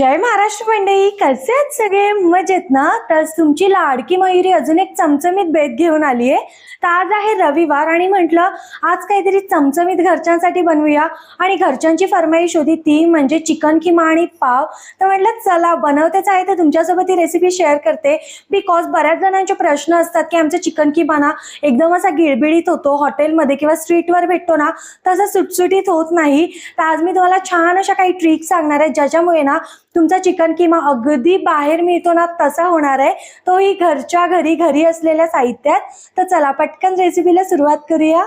जय महाराष्ट्र मंडळी कसे आहेत सगळे? मजेत ना? तर तुमची लाडकी मयुरी अजून एक चमचमीत बेत घेऊन आली आहे. तर आज आहे रविवार आणि म्हटलं आज काहीतरी चमचमीत घरच्यांसाठी बनवूया. आणि घरच्यांची फरमाईश होती ती म्हणजे चिकन किमा आणि पाव. तर म्हटलं चला बनवतेच आहे तर तुमच्यासोबत ही रेसिपी शेअर करते. बिकॉज बऱ्याच जणांचे प्रश्न असतात की आमचं चिकन किमा ना एकदम असा गिळबिळीत होतो हॉटेलमध्ये किंवा स्ट्रीटवर भेटतो ना तसं सुटसुटीत होत नाही. तर आज मी तुम्हाला छान अशा काही ट्रिक्स सांगणार आहे ज्याच्यामुळे ना तुमचा चिकन किमा अगदी बाहेर मिळतो ना तसा होणार आहे. तोही घरच्या घरी घरी असलेल्या साहित्यात. तर चला पटकन रेसिपीला सुरुवात करूया.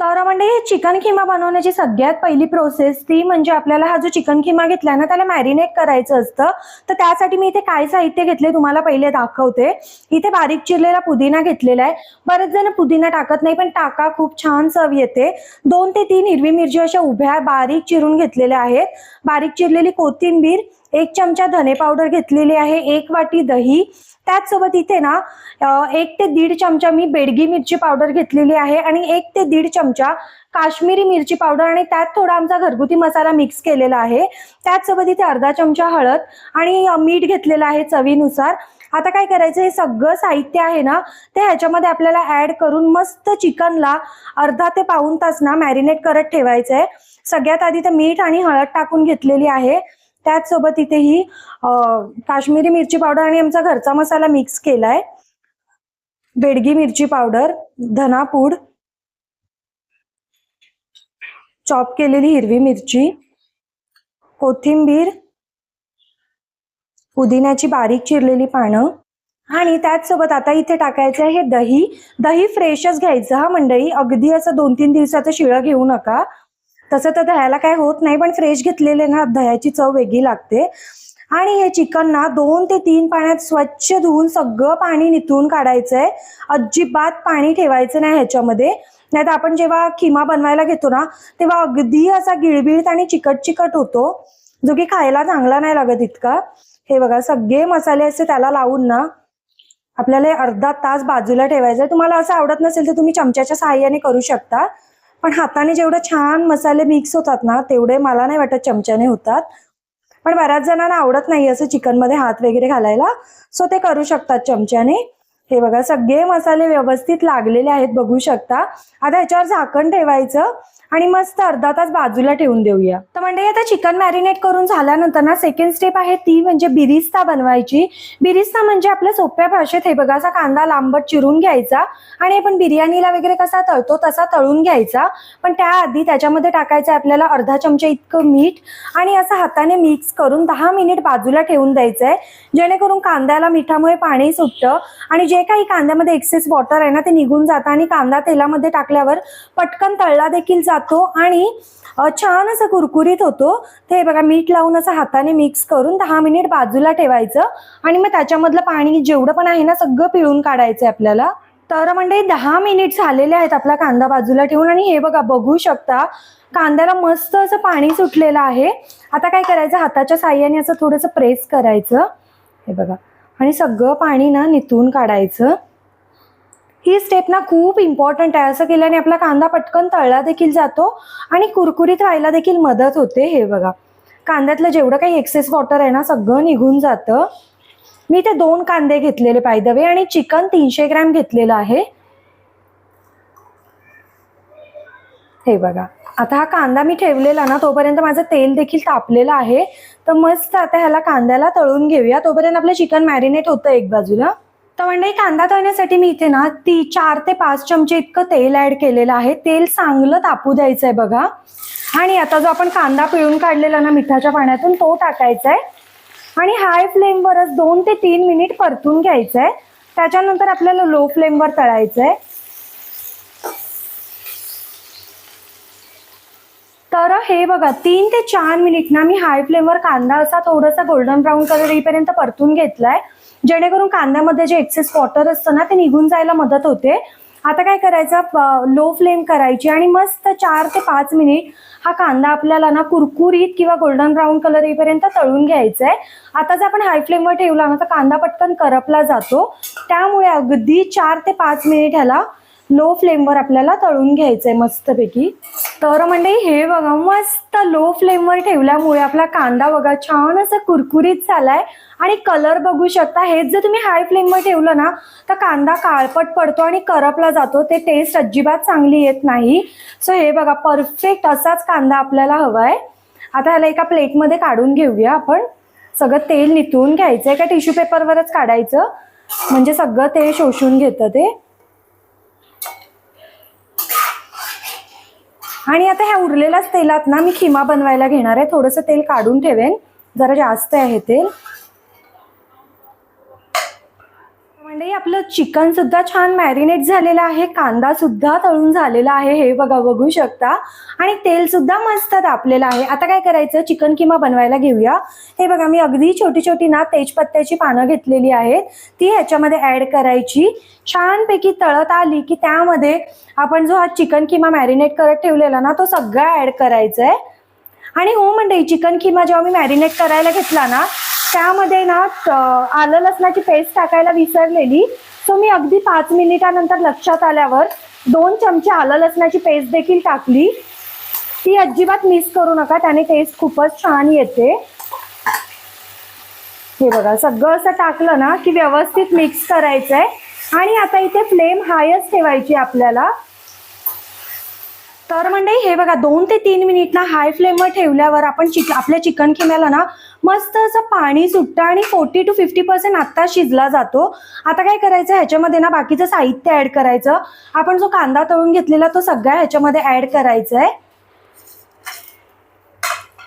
तर म्हणजे चिकन किमा बनवण्याची सगळ्यात पहिली प्रोसेस ती म्हणजे आपल्याला हा जो चिकन किमा घेतला ना त्याला मॅरिनेट करायचं असतं. तर त्यासाठी मी इथे काय साहित्य घेतले तुम्हाला पहिले दाखवते. इथे बारीक चिरलेला पुदिना घेतलेला आहे. बरेच जण पुदिना टाकत नाही पण टाका खूप छान चव येते. दोन ते तीन हिरवी मिरची अशा उभ्या बारीक चिरून घेतलेल्या आहेत. बारीक चिरलेली कोथिंबीर एक चमचा धने पावडर घेतलेली आहे एक वाटी दही. त्याचसोबत इथे ना एक ते दीड चमचा मी बेडगी मिरची पावडर घेतलेली आहे आणि एक ते दीड चमचा काश्मीरी मिरची पावडर आणि त्यात थोडा आमचा घरगुती मसाला मिक्स केलेला आहे. त्याचसोबत इथे अर्धा चमचा हळद आणि मीठ घेतलेलं आहे चवीनुसार. आता काय करायचं हे सगळं साहित्य आहे ना ते ह्याच्यामध्ये आपल्याला ऍड करून मस्त चिकनला अर्धा ते पाऊन तास ना मॅरिनेट करत ठेवायचं आहे सगळ्यात आधी तर मीठ आणि हळद टाकून घेतलेली आहे. त्याचसोबत इथे ही काश्मीरी मिरची पावडर आणि आमचा घरचा मसाला मिक्स केलाय. बेडगी मिरची पावडर धनापूड चॉप केलेली हिरवी मिरची कोथिंबीर पुदिन्याची बारीक चिरलेली पानं आणि त्याचसोबत आता इथे टाकायचं आहे हे दही. दही फ्रेशच घ्यायचं हा मंडळी. अगदी असं दोन तीन दिवसाचं शिळं घेऊ नका. तसं तर दह्याला काय होत नाही पण फ्रेश घेतलेले ना दह्याची चव वेगळी लागते. आणि हे चिकन ना दोन ते तीन पाण्यात स्वच्छ धुवून सगळं पाणी निथळून काढायचंय. अजिबात पाणी ठेवायचं नाही ह्याच्यामध्ये. नाही तर आपण जेव्हा किमा बनवायला घेतो ना तेव्हा अगदी असा गिळबिळत आणि चिकट चिकट होतो. जो की खायला चांगला नाही लागत इतका. हे बघा सगळे मसाले असे त्याला लावून ना आपल्याला अर्धा तास बाजूला ठेवायचं तुम्हाला असं आवडत नसेल तर तुम्ही चमच्याच्या सहाय्याने करू शकता. पण हाताने जेवढं छान मसाले मिक्स होतात ना तेवढे मला नाही वाटत चमच्याने होतात. पण बऱ्याच जणांना आवडत नाही असं चिकनमध्ये हात वगैरे घालायला. सो ते करू शकतात चमच्याने. हे बघा सगळे मसाले व्यवस्थित लागलेले आहेत बघू शकता. आता ह्याच्यावर झाकण ठेवायचं. आणि मस्त अर्धा तास बाजूला ठेवून देऊया. तर म्हणजे आता चिकन मॅरिनेट करून झाल्यानंतर ना सेकंड स्टेप आहे ती म्हणजे बिरिस्ता बनवायची. बिरिस्ता म्हणजे आपल्या सोप्या भाषेत हे बघा असा कांदा लांबट चिरून घ्यायचा आणि आपण बिर्याणीला वगैरे कसा तळतो तसा तळून घ्यायचा. पण त्याआधी त्याच्यामध्ये टाकायचं आपल्याला अर्धा चमचा इतकं मीठ आणि असं हाताने मिक्स करून दहा मिनिट बाजूला ठेवून द्यायचं आहे. जेणेकरून कांद्याला मिठामुळे पाणी सुटतं आणि जे काही कांद्यामध्ये एक्सेस वॉटर आहे ना ते निघून जातं आणि कांदा तेलामध्ये टाकल्यावर पटकन तळला देखील जातो. आणि छान असं कुरकुरीत होतो. ते बघा मीठ लावून असं हाताने मिक्स करून दहा मिनिट बाजूला ठेवायचं आणि मग त्याच्यामधलं पाणी जेवढं पण आहे ना सगळं पिळून काढायचं आपल्याला. तर म्हणजे दहा मिनिट झालेले आहेत आपला कांदा बाजूला ठेवून आणि हे बघा बघू शकता कांद्याला मस्त असं पाणी सुटलेलं आहे. आता काय करायचं? हाताच्या साह्याने असं थोडंसं प्रेस करायचं. हे बघा. आणि सगळं पाणी ना निथून काढायचं. ही स्टेप ना खूप इम्पॉर्टंट आहे. असं केल्याने आपला कांदा पटकन तळला देखील जातो आणि कुरकुरीत व्हायला देखील मदत होते हे बघा. कांद्यातलं जेवढं काही एक्सेस वॉटर आहे ना सगळं निघून जातं. मी ते दोन कांदे घेतलेले पायदवे आणि चिकन तीनशे ग्रॅम घेतलेलं आहे. हे बघा. आता हा कांदा मी ठेवलेला ना तोपर्यंत माझं तेल देखील तापलेलं आहे. तर मस्त आता ह्याला कांद्याला तळून घेऊया. तोपर्यंत आपलं चिकन मॅरिनेट होतं एक बाजूला. तर म्हणजे कांदा तळण्यासाठी मी इथे ना ती चार ते पाच चमचे इतकं तेल ऍड केलेलं आहे. तेल चांगलं तापू द्यायचं आहे बघा. आणि आता जो आपण कांदा पिळून काढलेला ना मिठाच्या पाण्यातून तो टाकायचा आहे आणि हाय फ्लेमवरच दोन ते तीन मिनिट परतून घ्यायचं आहे त्याच्यानंतर आपल्याला लो फ्लेमवर तळायचं आहे तर हे बघा तीन ते चार मिनिट ना मी हाय फ्लेमवर कांदा असा थोडासा गोल्डन ब्राऊन कलर येईपर्यंत परतून घेतलाय. जेणेकरून कांद्यामध्ये जे एक्सेस वॉटर असतं ना ते निघून जायला मदत होते. आता काय करायचं? लो फ्लेम करायची आणि मस्त चार ते पाच मिनिट हा कांदा आपल्याला ना कुरकुरीत किंवा गोल्डन ब्राऊन कलर येईपर्यंत तळून घ्यायचा आहे आता जर आपण हाय फ्लेमवर ठेवला ना तर कांदा पटकन करपला जातो. त्यामुळे अगदी चार ते पाच मिनिट ह्याला लो फ्लेमवर आपल्याला तळून घ्यायचं आहे मस्तपैकी. तर म्हणजे हे बघा मस्त लो फ्लेमवर ठेवल्यामुळे आपला कांदा बघा छान असा कुरकुरीत झालाय. आणि कलर बघू शकता हेच जर तुम्ही हाय फ्लेमवर ठेवलं ना तर कांदा काळपट पडतो आणि करपला जातो. ते टेस्ट अजिबात चांगली येत नाही. सो हे बघा परफेक्ट असाच कांदा आपल्याला हवाय. आता ह्याला एका प्लेटमध्ये काढून घेऊया आपण. सगळं तेल निथळून आहे का टिश्यू पेपरवरच काढायचं. म्हणजे सगळं तेल शोषून घेतं ते. आणि आता ह्या उरलेल्याच तेलात ना मी खिमा बनवायला घेणार आहे. थोडंसं तेल काढून ठेवेन. जरा जास्त आहे तेल. म्हणजे आपलं चिकन सुद्धा छान मॅरिनेट झालेलं आहे कांदा सुद्धा तळून झालेला आहे हे बघा बघू शकता. आणि तेल सुद्धा मस्त तापलेलं आहे. आता काय करायचं? चिकन किमा बनवायला घेऊया. हे बघा मी अगदी छोटी छोटी ना तेजपत्त्याची पानं घेतलेली आहेत. ती ह्याच्यामध्ये ऍड करायची. छानपैकी तळत आली की त्यामध्ये आपण जो हा चिकन किमा मॅरिनेट करत ठेवलेला ना तो सगळा ऍड करायचा आहे आणि हो म्हणजे चिकन किमा जेव्हा मी मॅरिनेट करायला घेतला ना त्यामध्ये ना आलं लसणाची पेस्ट टाकायला विसरलेली. सो मी अगदी पाच मिनिटानंतर लक्षात आल्यावर दोन चमचे आलं लसणाची पेस्ट देखील टाकली. ती अजिबात मिस करू नका त्याने टेस्ट खूपच छान येते. हे बघा सगळं असं टाकलं ना की व्यवस्थित मिक्स करायचंय. आणि आता इथे फ्लेम हायच ठेवायची आपल्याला. तर म्हणजे हे बघा दोन ते तीन मिनिट ना हाय फ्लेमवर ठेवल्यावर आपण चिक आपल्या चिकन खिम्याला ना मस्त असं पाणी सुटतं आणि फोर्टी टू फिफ्टी पर्सेंट आत्ता शिजला जातो. आता काय करायचं? ह्याच्यामध्ये ना बाकीचं साहित्य ऍड करायचं. आपण जो कांदा तळून घेतलेला तो सगळा ह्याच्यामध्ये ऍड करायचा आहे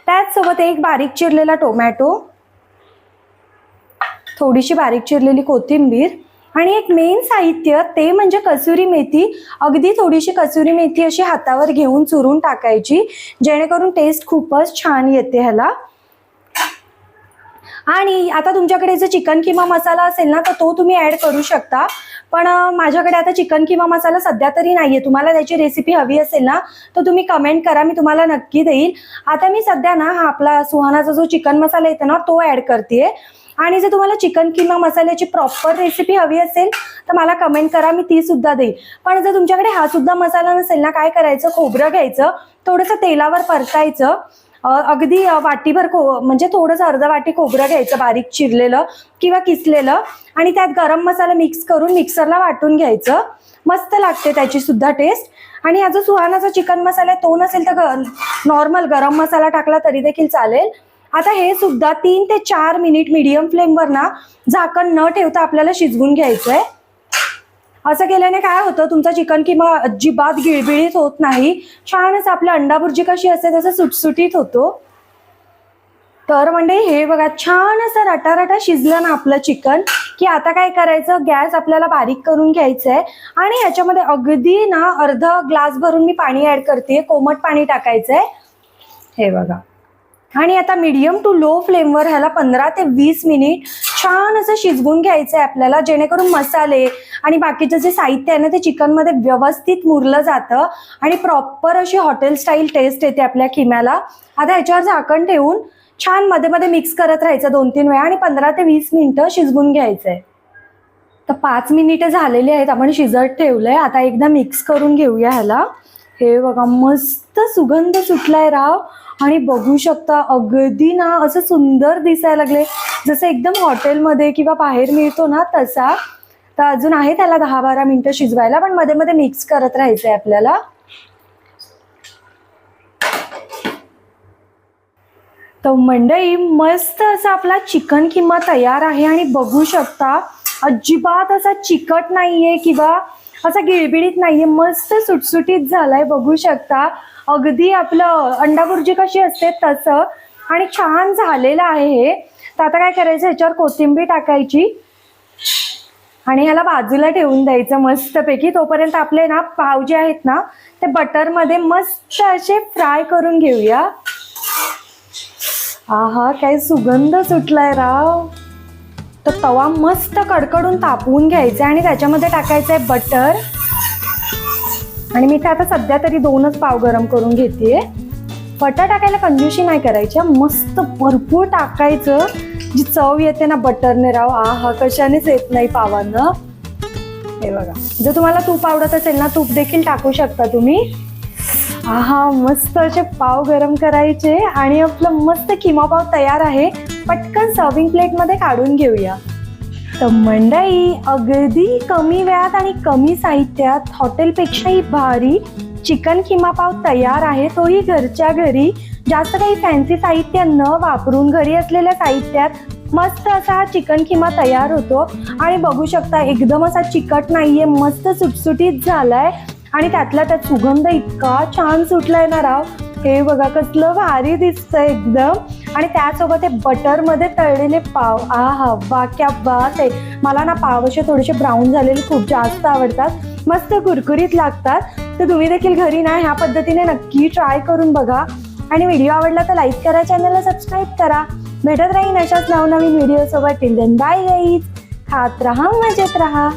त्याचसोबत एक बारीक चिरलेला टोमॅटो थोडीशी बारीक चिरलेली कोथिंबीर आणि एक मेन साहित्य ते म्हणजे कसुरी मेथी. अगदी थोडीशी कसुरी मेथी अशी हातावर घेऊन चुरून टाकायची जेणेकरून टेस्ट खूपच छान येते ह्याला. आणि आता तुमच्याकडे जर चिकन किमा मसाला असेल ना तर तो तुम्ही ॲड करू शकता. पण माझ्याकडे आता चिकन किमा मसाला सध्या तरी नाहीये. तुम्हाला त्याची रेसिपी हवी असेल ना तर तुम्ही कमेंट करा. मी तुम्हाला नक्की देईल. आता मी सध्या ना हा आपला सुहानाचा जो चिकन मसाला येतो ना तो ऍड करते आणि जर तुम्हाला चिकन किमा मसाल्याची प्रॉपर रेसिपी हवी असेल तर मला कमेंट करा. मी ती सुद्धा देईल. पण जर तुमच्याकडे हा सुद्धा मसाला नसेल ना काय करायचं? खोबरं घ्यायचं. थोडंसं तेलावर परतायचं. अगदी वाटीभर खो म्हणजे थोडंसं अर्धा वाटी खोबरं घ्यायचं बारीक चिरलेलं किंवा किसलेलं आणि त्यात गरम मसाला मिक्स करून मिक्सरला वाटून घ्यायचं. मस्त लागते त्याची सुद्धा टेस्ट आणि हा जो सुहानाचा चिकन मसाला आहे तो नसेल तर नॉर्मल गरम मसाला टाकला तरी देखील चालेल. आता हे सुद्धा तीन ते चार मिनिट मीडियम फ्लेमवर ना झाकण न ठेवता आपल्याला शिजवून घ्यायचं आहे असं केल्याने काय होतं तुमचा चिकन किंवा अजिबात गिळबिळीत होत नाही. छानच आपल्या अंडा भुर्जी कशी असते तसं सुटसुटीत होतो. तर म्हणजे हे बघा छान असं रटारटा शिजलं ना आपलं चिकन की आता काय करायचं गॅस आपल्याला बारीक करून घ्यायचं आहे आणि ह्याच्यामध्ये अगदी ना अर्ध ग्लास भरून मी पाणी ऍड करते कोमट पाणी टाकायचंय. हे बघा. आणि आता मीडियम टू लो फ्लेमवर ह्याला पंधरा ते वीस मिनिट छान असं शिजवून घ्यायचं आहे आपल्याला जेणेकरून मसाले आणि बाकीचं जे साहित्य आहे ना ते चिकनमध्ये व्यवस्थित मुरलं जातं आणि प्रॉपर अशी हॉटेल स्टाईल टेस्ट येते आपल्या खिम्याला. आता ह्याच्यावर झाकण ठेवून छानमध्ये मध्ये मिक्स करत राहायचं दोन तीन वेळा आणि पंधरा ते वीस मिनिटं शिजवून घ्यायचं आहे तर पाच मिनिटं झालेली आहेत आपण शिजत ठेवलंय. आता एकदा मिक्स करून घेऊया ह्याला. हे बघा मस्त सुगंध सुटलाय राव. आणि बघू शकता अगदी ना असं सुंदर दिसायला लागले. जसं एकदम हॉटेलमध्ये किंवा बाहेर मिळतो ना तसा. तर अजून आहे त्याला दहा बारा मिनिटं शिजवायला पण मध्ये मध्ये मिक्स करत राहायचंय आपल्याला. तर मंडई मस्त असा आपला चिकन किंवा तयार आहे. आणि बघू शकता अजिबात असा चिकट नाहीये किंवा असा गिळबिळीत नाहीये मस्त सुटसुटीत झालाय बघू शकता. अगदी आपलं अंडा भुर्जी कशी असते तसं. आणि छान झालेलं आहे हे. तर आता काय करायचं ह्याच्यावर कोथिंबीर टाकायची. आणि ह्याला बाजूला ठेवून द्यायचं मस्तपैकी. तोपर्यंत आपले ना पाव जे आहेत ना ते बटरमध्ये मस्त असे फ्राय करून घेऊया. आहा काय सुगंध सुटलाय राव. तर तवा मस्त कडकडून तापवून घ्यायचा आणि त्याच्यामध्ये टाकायचं आहे बटर. आणि मी ते आता सध्या तरी दोनच पाव गरम करून घेते बटर टाकायला कंजूशी नाही करायच्या मस्त भरपूर टाकायचं. जी चव येते ना बटरने राव आ हा कशानेच येत नाही पावांना. हे बघा जर तुम्हाला तूप आवडत असेल ना तूप देखील टाकू शकता तुम्ही. आहा मस्त असे पाव गरम करायचे आणि आपलं मस्त किमा पाव तयार आहे. पटकन सर्विंग प्लेटमध्ये काढून घेऊया. तर मंडई अगदी कमी वेळात आणि कमी साहित्यात हॉटेलपेक्षाही भारी चिकन किमा पाव तयार आहे. तोही घरच्या घरी. जास्त काही फॅन्सी साहित्य न वापरून घरी असलेल्या साहित्यात मस्त असा हा चिकन किमा तयार होतो. आणि बघू शकता एकदम असा चिकट नाहीये मस्त सुटसुटीत झालाय. आणि त्यातला त्यात सुगंध इतका छान सुटलाय ना राव. हे बघा कसलं भारी दिसतंय एकदम. आणि त्यासोबत हे बटरमध्ये तळलेले पाव. आ हा क्या बात आहे. मला ना पाव असे थोडेसे ब्राऊन झालेले खूप जास्त आवडतात. मस्त कुरकुरीत लागतात. तर तुम्ही देखील घरी ना ह्या पद्धतीने नक्की ट्राय करून बघा. आणि व्हिडिओ आवडला तर लाईक करा चॅनलला सबस्क्राईब करा. भेटत राहीन अशाच नवनवीन व्हिडिओ सोबत. टिल देन बाय गाईज खात राहा मजेत राहा.